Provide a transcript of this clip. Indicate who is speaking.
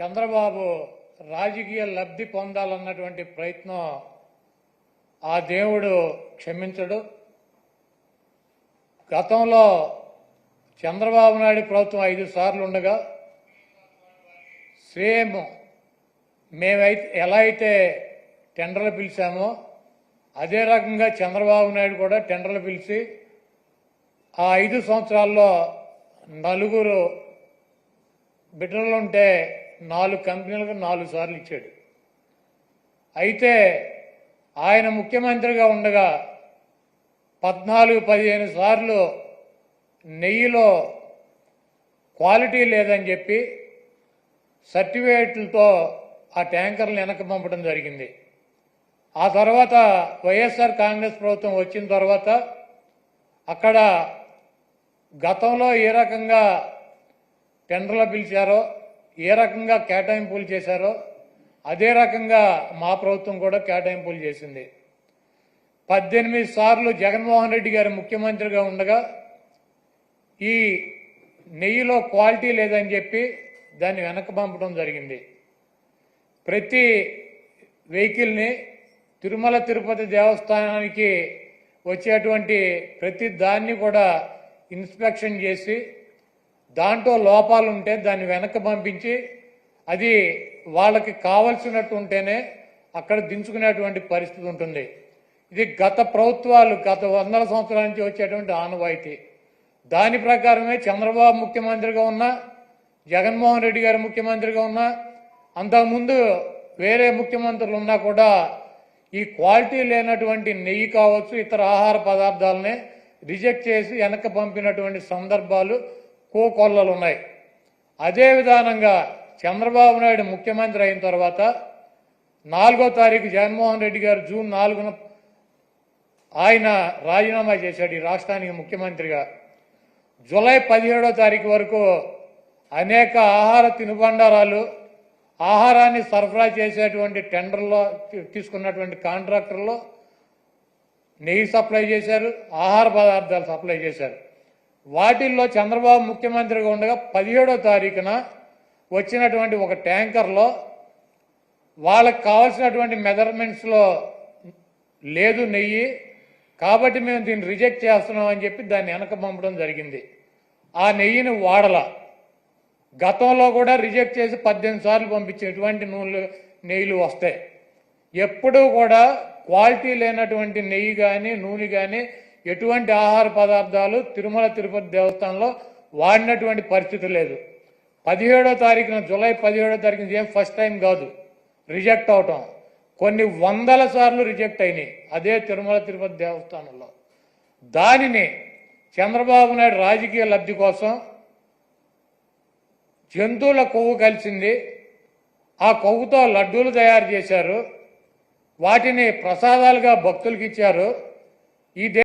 Speaker 1: చంద్రబాబు రాజకీయ లబ్ధి పొందాలన్నటువంటి ప్రయత్నం ఆ దేవుడు క్షమించడు. గతంలో చంద్రబాబు నాయుడు ప్రభుత్వం ఐదు సార్లు ఉండగా సేమ్ మేమైతే ఎలా అయితే టెండర్లు పిలిచామో అదే రకంగా చంద్రబాబు నాయుడు కూడా టెండర్లు పిలిచి ఆ ఐదు సంవత్సరాల్లో నలుగురు బిడ్డలుంటే నాలుగు కంపెనీలకు నాలుగు సార్లు ఇచ్చాడు. అయితే ఆయన ముఖ్యమంత్రిగా ఉండగా పద్నాలుగు పదిహేను సార్లు నెయ్యిలో క్వాలిటీ లేదని చెప్పి సర్టిఫికేట్లతో ఆ ట్యాంకర్లు వెనక్కి పంపడం జరిగింది. ఆ తర్వాత వైఎస్ఆర్ కాంగ్రెస్ ప్రభుత్వం వచ్చిన తర్వాత అక్కడ గతంలో ఏ రకంగా టెండర్లు పిలిచారో ఏ రకంగా కేటాయింపులు చేశారో అదే రకంగా మా ప్రభుత్వం కూడా కేటాయింపులు చేసింది. పద్దెనిమిది సార్లు జగన్మోహన్ రెడ్డి గారు ముఖ్యమంత్రిగా ఉండగా ఈ నెయ్యిలో క్వాలిటీ లేదని చెప్పి దాన్ని వెనక్కి పంపడం జరిగింది. ప్రతి వెహికల్ని తిరుమల తిరుపతి దేవస్థానానికి వచ్చేటువంటి ప్రతి దాన్ని కూడా ఇన్స్పెక్షన్ చేసి దాంట్లో లోపాలు ఉంటే దాన్ని వెనక్కి పంపించి అది వాళ్ళకి కావలసినట్టు ఉంటేనే అక్కడ దించుకునేటువంటి పరిస్థితి ఉంటుంది. ఇది గత ప్రభుత్వాలు గత వందల సంవత్సరాల నుంచి వచ్చేటువంటి ఆనవాయితీ. దాని ప్రకారమే చంద్రబాబు ముఖ్యమంత్రిగా ఉన్నా జగన్మోహన్ రెడ్డి గారు ముఖ్యమంత్రిగా ఉన్నా అంతకుముందు వేరే ముఖ్యమంత్రులు ఉన్నా కూడా ఈ క్వాలిటీ లేనటువంటి నెయ్యి కావచ్చు ఇతర ఆహార పదార్థాలనే రిజెక్ట్ చేసి వెనక్కి పంపినటువంటి సందర్భాలు కోకొల్లలు ఉన్నాయి అదే విధానంగా చంద్రబాబు నాయుడు ముఖ్యమంత్రి అయిన తర్వాత నాలుగో తారీఖు జగన్మోహన్ రెడ్డి గారు జూన్ నాలుగున ఆయన రాజీనామా చేశాడు ఈ రాష్ట్రానికి ముఖ్యమంత్రిగా. జూలై పదిహేడో తారీఖు వరకు అనేక ఆహార తినుబండారాలు ఆహారాన్ని సరఫరా చేసేటువంటి టెండర్లో తీసుకున్నటువంటి కాంట్రాక్టర్లో నెయ్యి సప్లై చేశారు ఆహార పదార్థాలు సప్లై చేశారు. వాటిల్లో చంద్రబాబు ముఖ్యమంత్రిగా ఉండగా పదిహేడో తారీఖున వచ్చినటువంటి ఒక ట్యాంకర్లో వాళ్ళకి కావాల్సినటువంటి మెజర్మెంట్స్లో లేదు నెయ్యి కాబట్టి మేము దీన్ని రిజెక్ట్ చేస్తున్నాం అని చెప్పి దాన్ని వెనక పంపడం జరిగింది. ఆ నెయ్యిని వాడల. గతంలో కూడా రిజెక్ట్ చేసి పద్దెనిమిది సార్లు పంపించినటువంటి నూనెలు నెయ్యిలు వస్తాయి. ఎప్పుడూ కూడా క్వాలిటీ లేనటువంటి నెయ్యి కానీ నూనె కానీ ఎటువంటి ఆహార పదార్థాలు తిరుమల తిరుపతి దేవస్థానంలో వాడినటువంటి పరిస్థితి లేదు. పదిహేడో తారీఖున జూలై పదిహేడో తారీఖున ఏం ఫస్ట్ టైం కాదు. రిజెక్ట్ అవటం. కొన్ని వందల సార్లు రిజెక్ట్ అయినాయి. అదే తిరుమల తిరుపతి దేవస్థానంలో. దానిని చంద్రబాబు నాయుడు రాజకీయ లబ్ధి కోసం జంతువుల కొవ్వు కలిసింది. ఆ కొవ్వుతో లడ్డూలు తయారు చేశారు. వాటిని ప్రసాదాలుగా భక్తులకు ఇచ్చారు. ఈ